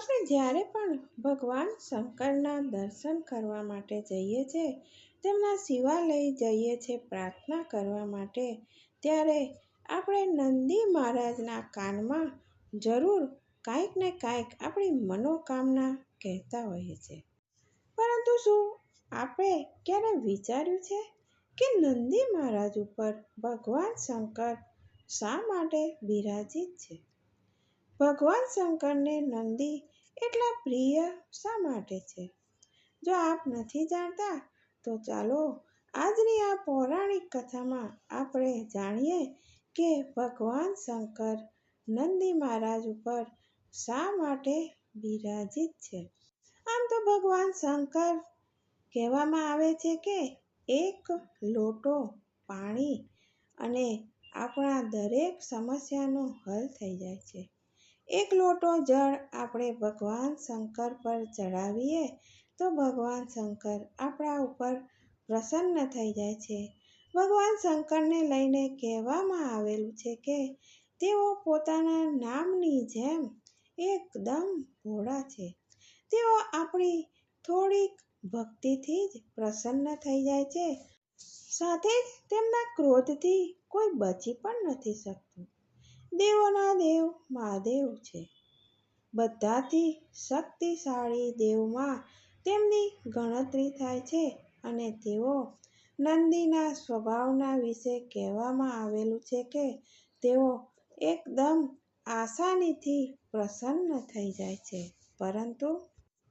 આપણે જ્યારે પણ ભગવાન શંકરના દર્શન કરવા માટે જઈએ છીએ તેમના શિવાલય જઈએ છીએ પ્રાર્થના કરવા માટે, ત્યારે આપણે નંદી મહારાજના કાનમાં જરૂર કાંઈક ને કાંઈક આપણી મનોકામના કહેતા હોઈએ છીએ પરંતુ શું આપણે ક્યારે વિચાર્યું છે કે નંદી મહારાજ ઉપર ભગવાન શંકર શા માટે બિરાજિત છે? ભગવાન શંકરને નંદી એટલા પ્રિય શા માટે છે? જો આપ નથી જાણતા, તો ચાલો આજની આ પૌરાણિક કથામાં આપણે જાણીએ કે ભગવાન શંકર નંદી મહારાજ ઉપર શા માટે બિરાજિત છે. આમ તો ભગવાન શંકર કહેવામાં આવે છે કે એક લોટો પાણી અને આપણા દરેક સમસ્યાનો હલ થઈ જાય છે. એક લોટો જળ આપણે ભગવાન શંકર પર ચડાવીએ તો ભગવાન શંકર આપણા ઉપર પ્રસન્ન થઈ જાય છે. ભગવાન શંકરને લઈને કહેવામાં આવેલું છે કે તેઓ પોતાના નામની જેમ એકદમ ભોળા છે. તેઓ આપણી થોડીક ભક્તિથી જ પ્રસન્ન થઈ જાય છે. સાથે જ તેમના ક્રોધથી કોઈ બચી પણ નથી શકતું. દેવોના દેવ મહાદેવ છે. બધાથી શક્તિશાળી દેવમાં તેમની ગણતરી થાય છે અને તેઓ નંદીના સ્વભાવના વિશે કહેવામાં આવેલું છે કે તેઓ એકદમ આસાનીથી પ્રસન્ન થઈ જાય છે. પરંતુ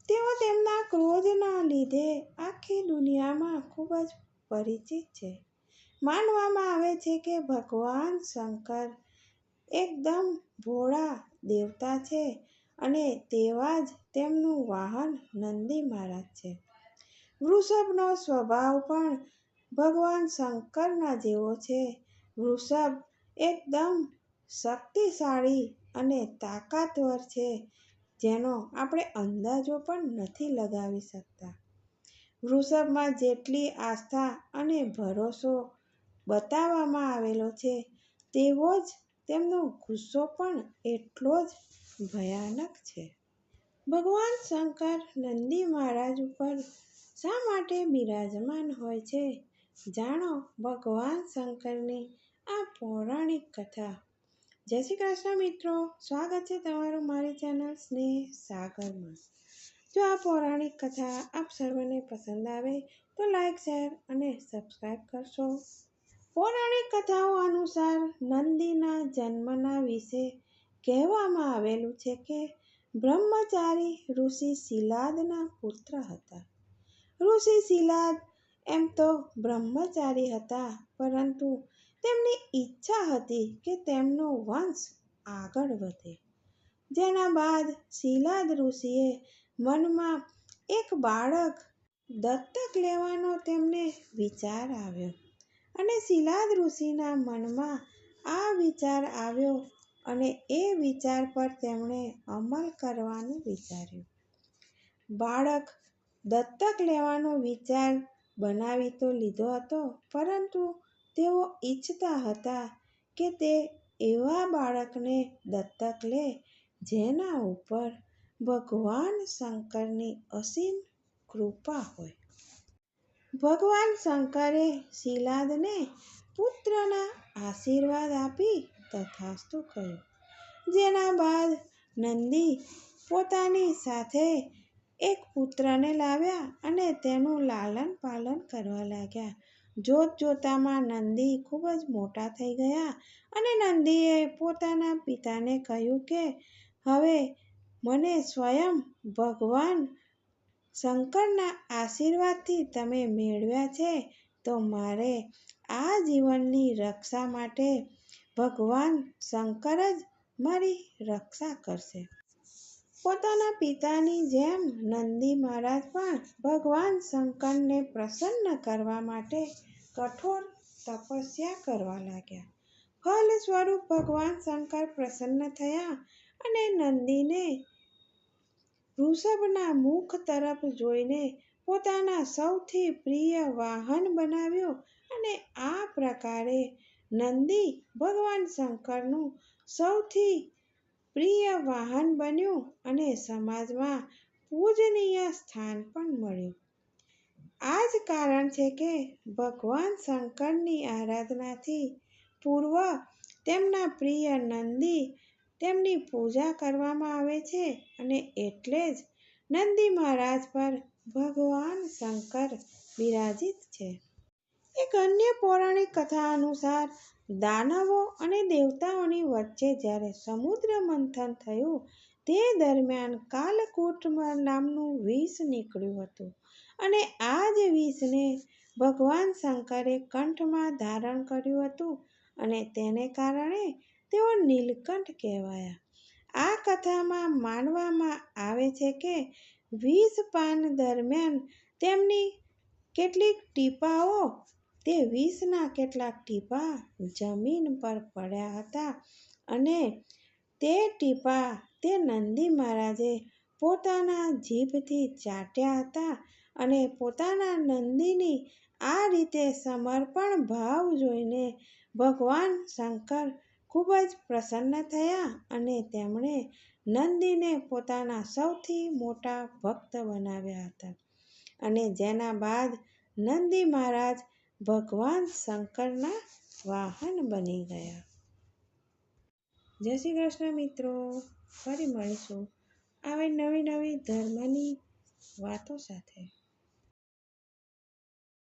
તેઓ તેમના ક્રોધના લીધે આખી દુનિયામાં ખૂબ જ પરિચિત છે. માનવામાં આવે છે કે ભગવાન શંકર એકદમ ભોળા દેવતા છે અને તેવા જ તેમનું વાહન નંદી મહારાજ છે. વૃષભનો સ્વભાવ પણ ભગવાન શંકરના જેવો છે. વૃષભ એકદમ શક્તિશાળી અને તાકાતવર છે, જેનો આપણે અંદાજો પણ નથી લગાવી શકતા. વૃષભમાં જેટલી આસ્થા અને ભરોસો બતાવવામાં આવેલો છે, તેવો જ તેમનો ગુસ્સો પણ એટલો જ ભયાનક છે. ભગવાન શંકર નંદી મહારાજ ઉપર શા માટે બિરાજમાન હોય છે? જાણો, ભગવાન શંકરની આ પૌરાણિક કથા. જય શ્રી કૃષ્ણ મિત્રો, સ્વાગત છે તમારું મારી ચેનલ સ્નેહ સાગરમાં. જો આ પૌરાણિક કથા આપ સર્વને પસંદ આવે તો લાઈક, શેર અને સબસ્ક્રાઈબ કરશો. પૌરાણિક કથાઓ અનુસાર નંદીના જન્મના વિશે કહેવામાં આવેલું છે કે બ્રહ્મચારી ઋષિ શિલાદના પુત્ર હતા. ઋષિ શિલાદ એમ તો બ્રહ્મચારી હતા, પરંતુ તેમની ઈચ્છા હતી કે તેમનો વંશ આગળ વધે. જેના બાદ શિલાદ ઋષિએ મનમાં એક બાળક દત્તક લેવાનો તેમને વિચાર આવ્યો. અને શિલાદ ઋષિના મનમાં આ વિચાર આવ્યો અને એ વિચાર પર તેમણે અમલ કરવાનું વિચાર્યું. બાળક દત્તક લેવાનો વિચાર બનાવી તો લીધો હતો, પરંતુ તેઓ ઈચ્છતા હતા કે તે એવા બાળકને દત્તક લે જેના ઉપર ભગવાન શંકરની અસીમ કૃપા હોય. ભગવાન શંકરે શિલાદને પુત્રના આશીર્વાદ આપી તથાસ્તુ કહ્યું જેના બાદ નંદી પોતાની સાથે એક પુત્રને લાવ્યા અને તેનું લાલન પાલન કરવા લાગ્યા. જોત જોતામાં નંદી ખૂબ જ મોટા થઈ ગયા અને નંદીએ પોતાના પિતાને કહ્યું કે, હવે મને સ્વયં ભગવાન શંકરના આશીર્વાદથી તમે મેળવ્યા છે, તો મારે આ જીવનની રક્ષા માટે ભગવાન શંકર જ મારી રક્ષા કરશે. પોતાના પિતાની જેમ નંદી મહારાજ પણ ભગવાન શંકરને પ્રસન્ન કરવા માટે કઠોર તપસ્યા કરવા લાગ્યા. ફલ સ્વરૂપ ભગવાન શંકર પ્રસન્ન થયા અને નંદીને વૃષભના મુખ તરફ જોઈને પોતાના સૌથી પ્રિય વાહન બનાવ્યો અને આ પ્રકારે નંદી ભગવાન શંકરનું સૌથી પ્રિય વાહન બન્યું અને સમાજમાં પૂજનીય સ્થાન પણ મળ્યું. આ જ કારણ છે કે ભગવાન શંકરની આરાધનાથી પૂર્વ તેમના પ્રિય નંદી તેમની પૂજા કરવામાં આવે છે અને એટલે જ નંદી મહારાજ પર ભગવાન શંકર બિરાજિત છે. એક અન્ય પૌરાણિક કથા અનુસાર દાનવો અને દેવતાઓની વચ્ચે જ્યારે સમુદ્ર મંથન થયું, તે દરમિયાન કાલકૂટ નામનું વિષ નીકળ્યું હતું અને આ જ વિષને ભગવાન શંકરે કંઠમાં ધારણ કર્યું હતું અને તેને કારણે તેઓ નીલકંઠ કહેવાયા. આ કથામાં માનવામાં આવે છે કે વીસ પાન દરમિયાન તેમની કેટલીક ટીપાઓ, તે વીસના કેટલાક ટીપા જમીન પર પડ્યા હતા અને તે ટીપા તે નંદી મહારાજે પોતાના જીભથી ચાટ્યા હતા અને પોતાના નંદીની આ રીતે સમર્પણ ભાવ જોઈને ભગવાન શંકર ખૂબ જ પ્રસન્ન થયા અને તેમણે નંદીને પોતાના સૌથી મોટા ભક્ત બનાવ્યા હતા અને જેના બાદ નંદી મહારાજ ભગવાન શંકરના વાહન બની ગયા. જય શ્રી કૃષ્ણ મિત્રો, ફરી મળીશું આવી નવી નવી ધર્મની વાતો સાથે.